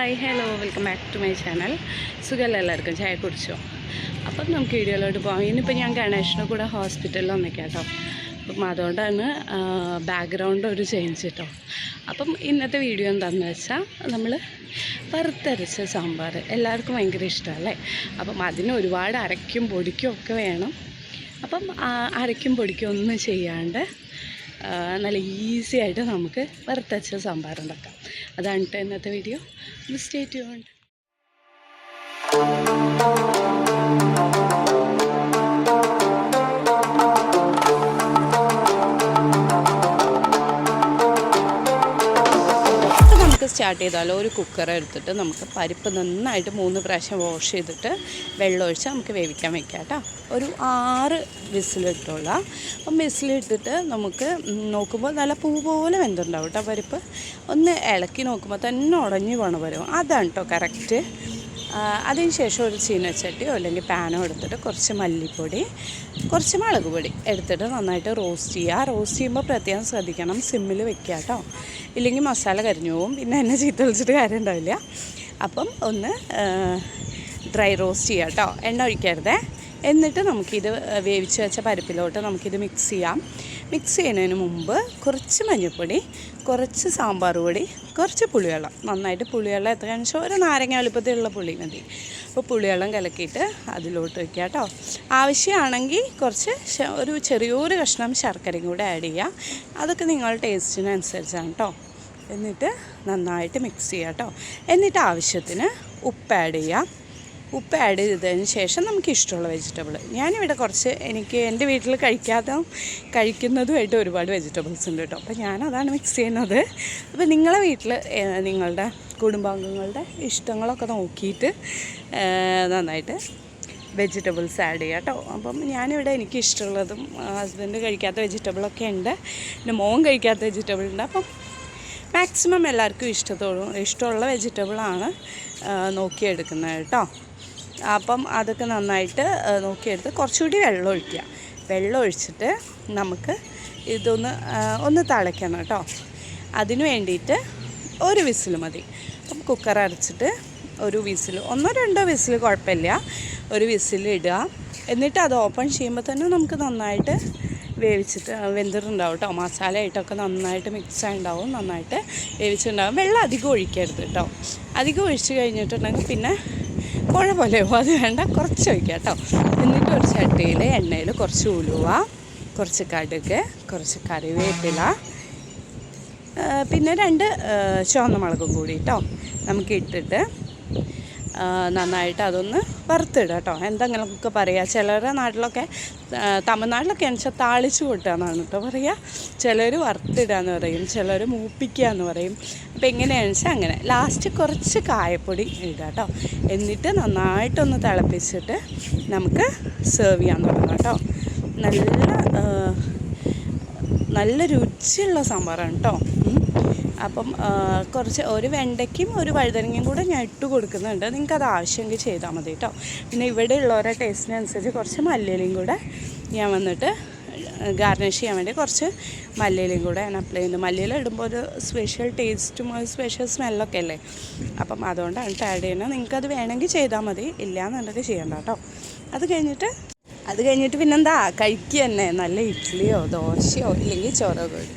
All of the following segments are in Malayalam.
Hi hello welcome back to my channel. സുഖമല്ല എല്ലാവർക്കും? ചായ കുടിച്ചോ? അപ്പം നമുക്ക് വീഡിയോയിലോട്ട് പോകാം ഇനിയിപ്പോൾ ഞാൻ ഗണേഷിനെ കൂടെ ഹോസ്പിറ്റലിൽ വന്നേക്കാം കേട്ടോ. അപ്പം അതുകൊണ്ടാണ് ബാക്ക്ഗ്രൗണ്ട് ഒരു ചേഞ്ച് കേട്ടോ അപ്പം ഇന്നത്തെ വീഡിയോ എന്താണെന്ന് വെച്ചാൽ നമ്മൾ വറുത്തരച്ച സാമ്പാർ. എല്ലാവർക്കും ഭയങ്കര ഇഷ്ടമല്ലേ അപ്പം അതിന് ഒരുപാട് അരയ്ക്കും പൊടിക്കും ഒക്കെ വേണം. അപ്പം അരയ്ക്കും പൊടിക്കും ഒന്നും ചെയ്യാണ്ട് നല്ല ഈസി ആയിട്ട് നമുക്ക് വറുത്തരച്ച സാമ്പാർ ഉണ്ടാക്കാം. അതാണ് ഇന്നത്തെ വീഡിയോ സ്റ്റേ ട്യൂൺഡ് സ്റ്റാർട്ട് ചെയ്താലോ ഒരു കുക്കർ എടുത്തിട്ട് നമുക്ക് പരിപ്പ് നന്നായിട്ട് മൂന്ന് പ്രാവശ്യം വാഷ് ചെയ്തിട്ട് വെള്ളം ഒഴിച്ച് നമുക്ക് വേവിക്കാൻ വെക്കാം കേട്ടോ. ഒരു ആറ് വിസിലിട്ടുള്ള അപ്പം വിസിലിട്ടിട്ട് നമുക്ക് നോക്കുമ്പോൾ നല്ല പൂ പോലെ വെന്തുണ്ടാവും കേട്ടോ പരിപ്പ്. ഒന്ന് ഇളക്കി നോക്കുമ്പോൾ തന്നെ ഉടഞ്ഞു പോണ വരും അതാണ് കേട്ടോ കറക്റ്റ് അതിന് ശേഷം ഒരു ചീനച്ചട്ടിയോ അല്ലെങ്കിൽ പാനോ എടുത്തിട്ട് കുറച്ച് മല്ലിപ്പൊടി കുറച്ച് മുളക് പൊടി എടുത്തിട്ട് നന്നായിട്ട് റോസ്റ്റ് ചെയ്യുക. റോസ്റ്റ് ചെയ്യുമ്പോൾ പ്രത്യേകം ശ്രദ്ധിക്കണം. സിമ്മിൽ വെക്കുക കേട്ടോ. ഇല്ലെങ്കിൽ മസാല കരിഞ്ഞു പോകും. പിന്നെ എന്നെ ചീത്ത വിളിച്ചിട്ട് കാര്യം ഉണ്ടാവില്ല. അപ്പം ഒന്ന് ഡ്രൈ റോസ്റ്റ് ചെയ്യുക കേട്ടോ. എണ്ണ ഒഴിക്കരുതേ. എന്നിട്ട് നമുക്കിത് വേവിച്ച് വെച്ച പരിപ്പിലോട്ട് നമുക്കിത് മിക്സ് ചെയ്യാം. മിക്സ് ചെയ്യുന്നതിന് മുമ്പ് കുറച്ച് മഞ്ഞൾപ്പൊടി കുറച്ച് സാമ്പാർ പൊടി കുറച്ച് പുളിവെള്ളം. നന്നായിട്ട് പുളിവെള്ളം എത്ര വെച്ചാൽ ഒരു നാരങ്ങ വലുപ്പത്തിലുള്ള പുളി മതി. അപ്പോൾ പുളിവെള്ളം കലക്കിയിട്ട് അതിലോട്ട് വയ്ക്കുക കേട്ടോ. ആവശ്യമാണെങ്കിൽ കുറച്ച് ഒരു ചെറിയൊരു കഷ്ണം ശർക്കരയും കൂടെ ആഡ് ചെയ്യുക അതൊക്കെ നിങ്ങളുടെ ടേസ്റ്റിനനുസരിച്ചാണ് കേട്ടോ എന്നിട്ട് നന്നായിട്ട് മിക്സ് ചെയ്യുക കേട്ടോ എന്നിട്ട് ആവശ്യത്തിന് ഉപ്പ് ആഡ് ചെയ്യുക ഉപ്പ് ആഡ് ചെയ്തതിന് ശേഷം നമുക്ക് ഇഷ്ടമുള്ള വെജിറ്റബിൾ ഞാനിവിടെ കുറച്ച് എനിക്ക് എന്റെ വീട്ടിൽ കഴിക്കാത്ത കഴിക്കുന്നതുമായിട്ട് ഒരുപാട് വെജിറ്റബിൾസ് ഉണ്ട് കേട്ടോ. അപ്പോൾ ഞാനതാണ് മിക്സ് ചെയ്യുന്നത്. അപ്പോൾ നിങ്ങളെ വീട്ടിൽ നിങ്ങളുടെ കുടുംബാംഗങ്ങളുടെ ഇഷ്ടങ്ങളൊക്കെ നോക്കിയിട്ട് നന്നായിട്ട് വെജിറ്റബിൾസ് ആഡ് ചെയ്യുക കേട്ടോ. അപ്പം ഞാനിവിടെ എനിക്ക് ഇഷ്ടമുള്ളതും ഹസ്ബൻഡ് കഴിക്കാത്ത വെജിറ്റബിളൊക്കെ ഉണ്ട്. പിന്നെ മോൻ കഴിക്കാത്ത വെജിറ്റബിൾ ഉണ്ട്. അപ്പം മാക്സിമം എല്ലാവർക്കും ഇഷ്ടത്തോടും ഇഷ്ടമുള്ള വെജിറ്റബിളാണ് നോക്കിയെടുക്കുന്നത് കേട്ടോ. അപ്പം അതൊക്കെ നന്നായിട്ട് നോക്കിയെടുത്ത് കുറച്ചുകൂടി വെള്ളം ഒഴിക്കുക. വെള്ളം ഒഴിച്ചിട്ട് നമുക്ക് ഇതൊന്ന് ഒന്ന് തിളയ്ക്കണം കേട്ടോ. അതിന് വേണ്ടിയിട്ട് ഒരു വിസിൽ മതി. അപ്പം കുക്കർ അടച്ചിട്ട് ഒരു വിസിൽ ഒന്നോ രണ്ടോ വിസിൽ കുഴപ്പമില്ല. ഒരു വിസിൽ ഇടുക. എന്നിട്ട് അത് ഓപ്പൺ ചെയ്യുമ്പോൾ തന്നെ നമുക്ക് നന്നായിട്ട് വേവിച്ചിട്ട് വെന്തിട്ടുണ്ടാവും കേട്ടോ. മസാല ആയിട്ടൊക്കെ നന്നായിട്ട് മിക്സ് ആയിട്ടുണ്ടാവും നന്നായിട്ട് വേവിച്ചിട്ടുണ്ടാവും. വെള്ളം അധികം ഒഴിക്കരുത് കേട്ടോ. അധികം ഒഴിച്ച് കഴിഞ്ഞിട്ടുണ്ടെങ്കിൽ പിന്നെ കുഴ പോലെ അത് വേണ്ട. കുറച്ച് ഒഴിക്കുക കേട്ടോ. എന്നിട്ട് ഒരു ചട്ടിയിൽ എണ്ണയിൽ കുറച്ച് ഉലുവ കുറച്ച് കടുക് കുറച്ച് കറിവേപ്പില പിന്നെ രണ്ട് ചുവന്ന മുളകും കൂടി കേട്ടോ. നമുക്ക് ഇട്ടിട്ട് നന്നായിട്ട് അതൊന്ന് വറുത്തിടുക കേട്ടോ. എന്തെങ്കിലുമൊക്കെ പറയുക. ചിലരുടെ നാട്ടിലൊക്കെ തമിഴ്നാട്ടിലൊക്കെ വെച്ചാൽ താളിച്ച് കൂട്ടുക എന്നാണ് കേട്ടോ പറയുക. ചിലർ വറുത്തിടുക എന്ന് പറയും. ചിലർ മൂപ്പിക്കുക എന്ന് പറയും. അപ്പോൾ എങ്ങനെയാണെന്ന് വെച്ചാൽ അങ്ങനെ. ലാസ്റ്റ് കുറച്ച് കായപ്പൊടി ഇടുക കേട്ടോ. എന്നിട്ട് നന്നായിട്ടൊന്ന് തിളപ്പിച്ചിട്ട് നമുക്ക് സെർവ് ചെയ്യാൻ തുടങ്ങാം കേട്ടോ. നല്ല നല്ല രുചിയുള്ള സാമ്പാറാണ് കേട്ടോ. അപ്പം കുറച്ച് ഒരു വെണ്ടയ്ക്കും ഒരു വഴുതനങ്ങയും കൂടെ ഞാൻ ഇട്ട് കൊടുക്കുന്നുണ്ട്. നിങ്ങൾക്ക് അത് ആവശ്യമെങ്കിൽ ചെയ്താൽ മതി കേട്ടോ പിന്നെ ഇവിടെ ഉള്ളവരുടെ ടേസ്റ്റിനനുസരിച്ച് കുറച്ച് മല്ലിയിലയും കൂടെ ഞാൻ വന്നിട്ട് ഗാർണിഷ് ചെയ്യാൻ വേണ്ടി കുറച്ച് മല്ലിയിലയും കൂടെ ഞാൻ അപ്ലൈ ചെയ്യുന്നത് മല്ലിയില ഇടുമ്പോൾ ഒരു സ്പെഷ്യൽ ടേസ്റ്റും ഒരു സ്പെഷ്യൽ സ്മെല്ലൊക്കെ അല്ലേ? അപ്പം അതുകൊണ്ടാണ് ആഡ് ചെയ്യുന്നത്. നിങ്ങൾക്കത് വേണമെങ്കിൽ ചെയ്താൽ മതി. ഇല്ലയെന്നുണ്ടെങ്കിൽ ചെയ്യണ്ട കേട്ടോ അത് കഴിഞ്ഞിട്ട് അത് കഴിഞ്ഞിട്ട് പിന്നെന്താ? കഴിക്കുക തന്നെ. നല്ല ഇഡ്ഡലിയോ ദോശയോ ഇല്ലെങ്കിൽ ചോറോ കൂടി.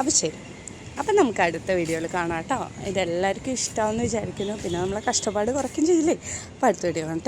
അപ്പോൾ ശരി. അപ്പം നമുക്ക് അടുത്ത വീഡിയോയിൽ കാണാം കേട്ടോ. ഇതെല്ലാവർക്കും ഇഷ്ടമാണെന്ന് വിചാരിക്കുന്നു. പിന്നെ നമ്മളെ കഷ്ടപ്പാട് കുറയ്ക്കും ചെയ്യില്ലേ? അപ്പോൾ അടുത്ത വീഡിയോ കാണാം.